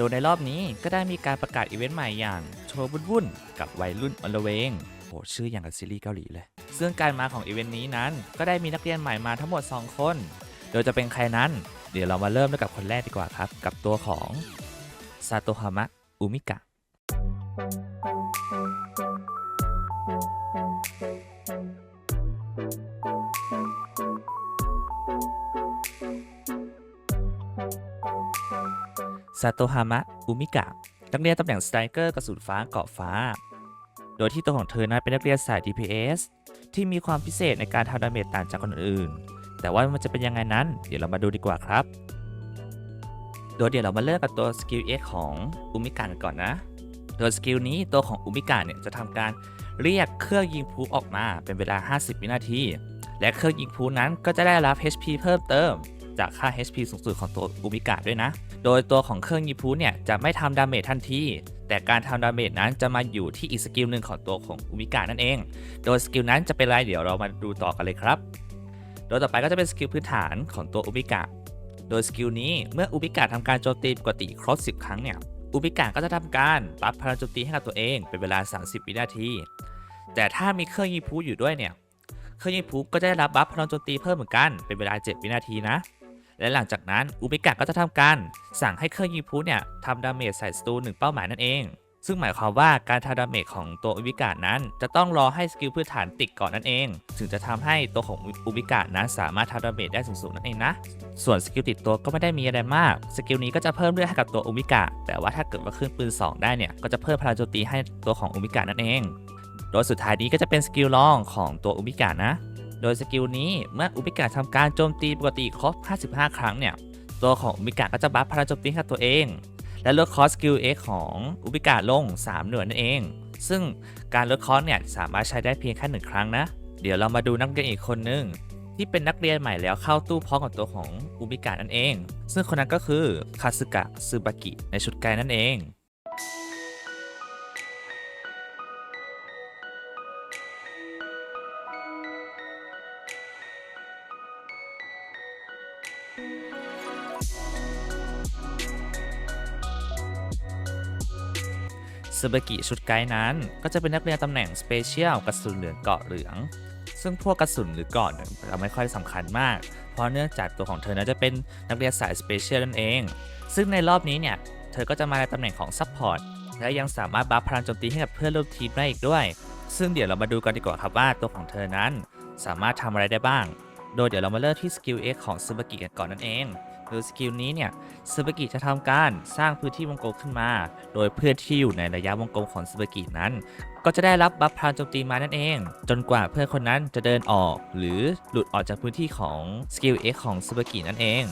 โดยในรอบนี้ก็ได้มีการประกาศอีเวนต์ใหม่อย่างโชว์วุ่นๆกับวัยรุ่นอลเวงโหชื่ออย่างกับซีรีส์เกาหลีเลย ซึ่งการมาของอีเวนต์นี้นั้นก็ได้มีนักเรียนใหม่มาทั้งหมด 2 คน โดยจะเป็นใครนั้น เดี๋ยวเรามาเริ่มด้วยกับคนแรกดีกว่าครับ กับตัวของซาโตฮามะอุมิกะ ซาโตฮามะอุมิกะนักเรียนตำแหน่งสไตรเกอร์กระสุนฟ้าเกาะฟ้า โดยที่ตัวของเธอนั้นเป็นนักเรียนสาย DPS ที่มีความพิเศษในการทำดาเมจต่างจากคนอื่น แต่ว่ามันจะเป็นยังไงนั้น เดี๋ยวเรามาดูดีกว่าครับ โดยเดี๋ยวเรามาเริ่มกับตัวสกิล X ของอุมิกะกันก่อนนะ โดยสกิลนี้ตัวของอุมิกะเนี่ยจะทำการเรียกเครื่องยิงพลุออกมาเป็นเวลา 50 วินาที และเครื่องยิงพลุนั้นก็จะได้รับ HP เพิ่มเติม จากค่า HP สูงสุดของตัวอุมิกะด้วยนะ โดยตัวของเครื่องยิงพลุเนี่ยจะไม่ทำดาเมจทันที แต่การทำดาเมจนั้นจะมาอยู่ที่อีกสกิลหนึ่งของตัวของอุมิกะนั่นเอง โดยสกิลนั้นจะเป็นอะไรเดี๋ยวเรามาดูต่อกันเลยครับ โดยต่อไปก็จะเป็นสกิลพื้นฐานของตัวอุบิกะ โดยสกิลนี้เมื่ออุบิกะทำการโจมตีปกติครบ10 ครั้งเนี่ยอุบิกะก็จะทำการปรับพลังโจมตีให้กับตัวเองเป็นเวลา 30 วินาที แต่ถ้ามีเครื่องยิงพลุอยู่ด้วยเนี่ยเครื่องยิงพลุก็จะได้รับบัฟพลังโจมตีเพิ่มเหมือนกัน เป็นเวลา 7 วินาทีนะ และหลังจากนั้นอุบิกะก็จะทำการสั่งให้เครื่องยิงพลุเนี่ยทำดาเมจใส่ศัตรูหนึ่งเป้าหมายนั่นเอง ซึ่งหมายความว่าการทำดาเมจของตัวอุบิกะนั้น จะต้องรอให้สกิลพื้นฐานติดก่อนนั่นเอง ถึงจะทำให้ตัวของอุบิกะนั้นสามารถทำดาเมจได้สูงๆนั่นเองนะ ส่วนสกิลติดตัวก็ไม่ได้มีอะไรมาก สกิลนี้ก็จะเพิ่มเลือดให้กับตัวอุบิกะ แต่ว่าถ้าเกิดว่าขึ้นปืน 2 ได้เนี่ยก็จะเพิ่มพลังโจมตีให้ตัวของอุบิกะนั่นเอง โดยสุดท้ายนี้ก็จะเป็นสกิลรองของตัวอุบิกะนะ โดยสกิลนี้เมื่ออุบิกะทำการโจมตีปกติครบ 55 ครั้งเนี่ย ตัวของอุบิกะก็จะบัฟพลังโจมตีให้ตัวเอง และลดคอสสกิล X ของอุบิกะลง 3 หน่วยนั่นเอง ซึ่งการลดคอสเนี่ยสามารถใช้ได้เพียงแค่หนึ่งครั้งนะ เดี๋ยวเรามาดูนักเรียนอีกคนนึงที่เป็นนักเรียนใหม่แล้วเข้าตู้พร้อมกับตัวของอุบิกะนั่นเอง ซึ่งคนนั้นก็คือคาสึกะซึบากิในชุดไกนั่นเอง ซึบากิชุดไกด์นั้น ก็จะเป็นนักเรียนตำแหน่งสเปเชียลกระสุนเหลืองเกาะเหลือง ซึ่งพวกกระสุนหรือเกาะเนี่ยจะไม่ค่อยสำคัญมาก เพราะเนื่องจากตัวของเธอนั้นจะเป็นนักเรียนสายสเปเชียลนั่นเอง ซึ่งในรอบนี้เนี่ย เธอก็จะมาในตำแหน่งของซัพพอร์ตและยังสามารถบัฟพลังโจมตีให้กับเพื่อนร่วมทีมได้อีกด้วย ซึ่งเดี๋ยวเรามาดูกันดีกว่าครับว่าตัวของเธอนั้น สามารถทำอะไรได้บ้าง โดยเดี๋ยวเรามาเริ่มที่สกิล X ของซึบากิกันก่อนนั่นเอง โดยสกิลนี้เนี่ยซึบากิจะทำการสร้างพื้นที่วงกลมขึ้นมา โดยเพื่อนที่อยู่ในระยะวงกลมของซึบากินั้น ก็จะได้รับบัฟพลังโจมตีมานั่นเอง จนกว่าเพื่อนคนนั้นจะเดินออก หรือหลุดออกจากพื้นที่ของสกิล X ของซึบากินั่นเอง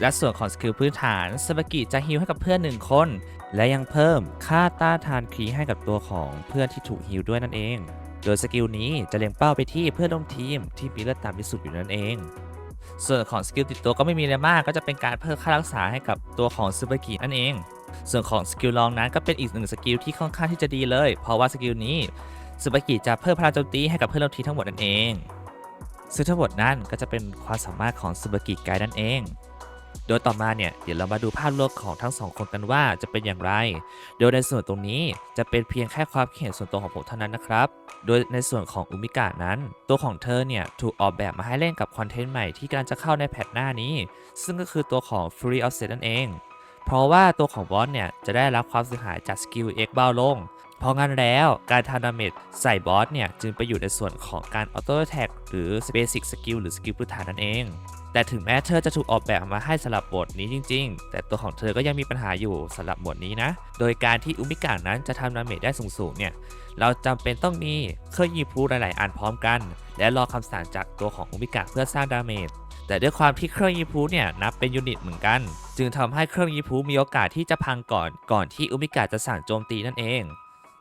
และส่วนของสกิลพื้นฐานซึบากิจะฮิลให้กับเพื่อนหนึ่งคน และยังเพิ่มค่าต้านทานครีให้กับตัวของเพื่อนที่ถูกฮิลด้วยนั่นเอง โดยสกิลนี้จะเล็งเป้าไปที่เพื่อนร่วมทีมที่มีเลือดต่ำที่สุดอยู่นั่นเอง ส่วนของสกิลติดตัวก็ไม่มีอะไรมาก ก็จะเป็นการเพิ่มค่ารักษาให้กับตัวของซูเปอร์กีนั่นเอง ส่วนของสกิลลองนั้นก็เป็นอีกหนึ่งสกิลที่ค่อนข้างที่จะดีเลย เพราะว่าสกิลนี้ซูเปอร์กีจะเพิ่มพลังโจมตีให้กับเพื่อนร่วมทีมทั้งหมดนั่นเองซึ่งทั้งหมดนั้นก็จะเป็นความสามารถของซูเปอร์กีไกด์นั่นเอง โดยต่อมาเนี่ยเดี๋ยวเรามาดูภาพรวมของทั้งสองคนกันว่าจะเป็นอย่างไร โดยในส่วนตรงนี้จะเป็นเพียงแค่ความคิดเห็นส่วนตัวของผมเท่านั้นนะครับ โดยในส่วนของอุมิกะนั้น ตัวของเธอเนี่ยถูกออกแบบมาให้เล่นกับคอนเทนต์ใหม่ที่กำลังจะเข้าในแพทหน้านี้ ซึ่งก็คือตัวของ Fury Offset นั่นเอง เพราะว่าตัวของบอสเนี่ยจะได้รับความเสียหายจากสกิล X เบาลงพราะงั้นแล้วการทำดาเมจใส่บอสเนี่ย จึงไปอยู่ในส่วนของการออโต้แท็กหรือ Basic Skill หรือสกิลพื้นฐานนั่นเอง แต่ถึงแม้เธอจะถูกออกแบบมาให้สำหรับบทนี้จริง ๆ แต่ตัวของเธอก็ยังมีปัญหาอยู่สำหรับบทนี้นะ โดยการที่อุมิกะนั้นจะทำดาเมจได้สูงๆเนี่ย เราจำเป็นต้องมีเครื่องยิงพลุหลายๆอันพร้อมกัน และรอคำสั่งจากตัวของอุมิกะเพื่อสร้างดาเมจแต่ด้วยความที่เครื่องยิงพลุเนี่ยนับเป็นยูนิตเหมือนกัน จึงทำให้เครื่องยิงพลุมีโอกาสที่จะพังก่อนก่อนที่อุมิกะจะสั่งโจมตีนั่นเอง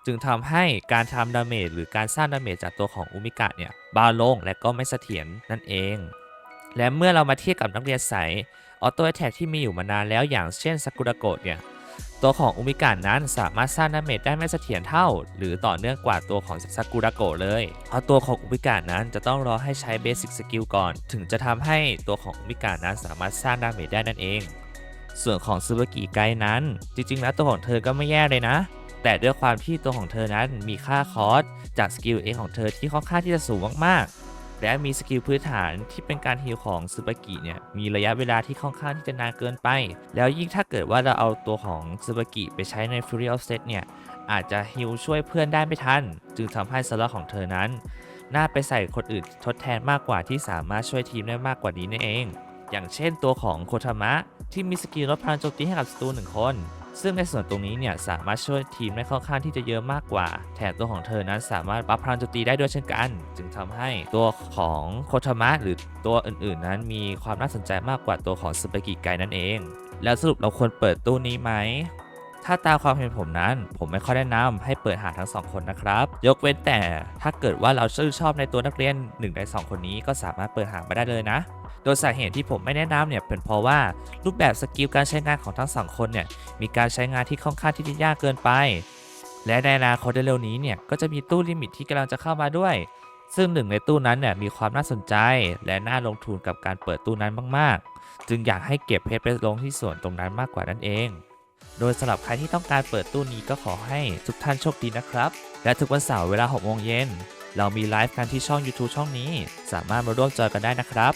จึงทำให้การทำดาเมจหรือการสร้างดาเมจจากตัวของอุมิกะเนี่ยเบาลงและก็ไม่เสถียรนั่นเอง และเมื่อเรามาเทียบกับนักเรียนสายออโต้แท็กที่มีอยู่มานานแล้วอย่างเช่นซากุระโกะเนี่ย ตัวของอุมิกะนั้นสามารถสร้างดาเมจได้ไม่เสถียรเท่า หรือต่อเนื่องกว่าตัวของซากุระโกะเลยเพราะตัวของอุมิกะนั้นจะต้องรอให้ใช้เบสิกสกิลก่อน ถึงจะทำให้ตัวของอุมิกะนั้นสามารถสร้างดาเมจได้นั่นเอง ส่วนของซูบากิไกนั้น จริงๆแล้วตัวของเธอก็ไม่แย่เลยนะ แต่ด้วยความที่ตัวของเธอนั้นมีค่าคอสจากสกิลเองของเธอที่ค่อนข้างที่จะสูงมากๆ และมีสกิลพื้นฐานที่เป็นการฮีลของซูบากิเนี่ยมีระยะเวลาที่ค่อนข้างที่จะนานเกินไป แล้วยิ่งถ้าเกิดว่าเราเอาตัวของซูบากิไปใช้ใน Fury of Set เนี่ยอาจจะฮิลช่วยเพื่อนได้ไม่ทัน จึงทำให้สล็อตของเธอนั้น น่าไปใส่คนอื่นทดแทนมากกว่าที่สามารถช่วยทีมได้มากกว่านี้นั่นเอง อย่างเช่นตัวของโคทามะที่มีสกิลลดพลังโจมตีให้กับศัตรูหนึ่งคน ซึ่งในส่วนตรงนี้เนี่ยสามารถช่วยทีมได้ค่อนข้างที่จะเยอะมากกว่า แถมตัวของเธอนั้นสามารถบัฟพลังโจมตีได้ด้วยเช่นกัน จึงทำให้ตัวของโคทามะหรือตัวอื่นๆ นั้นมีความน่าสนใจมากกว่าตัวของสเปกิไกนั่นเอง แล้วสรุปเราควรเปิดตู้นี้ไหม ถ้าตามความเห็นผมนั้น ผมไม่ค่อยแนะนำให้เปิดหาทั้งสองคนนะครับ ยกเว้นแต่ถ้าเกิดว่าเราชื่นชอบในตัวนักเรียน1ใน2 คนนี้ก็สามารถเปิดหามาได้เลยนะ โดยสาเหตุที่ผมไม่แนะนำเนี่ยเป็นเพราะว่ารูปแบบสกิลการใช้งานของทั้งสองคนเนี่ยมีการใช้งานที่ค่อนข้างที่จะยากเกินไป และในอนาคตเร็วนี้เนี่ยก็จะมีตู้ลิมิตที่กำลังจะเข้ามาด้วยซึ่งหนึ่งในตู้นั้นเนี่ยมีความน่าสนใจและน่าลงทุนกับการเปิดตู้นั้นมาก ๆ จึงอยากให้เก็บเพชรไปลงที่ส่วนตรงนั้นมากกว่านั่นเอง โดยสำหรับใครที่ต้องการเปิดตู้นี้ก็ขอให้ทุกท่านโชคดีนะครับ และทุกวันเสาร์เวลา6โมงเย็นเรามีไลฟ์กันที่ช่อง YouTube ช่องนี้ สามารถมาร่วมจอยกันได้นะครับ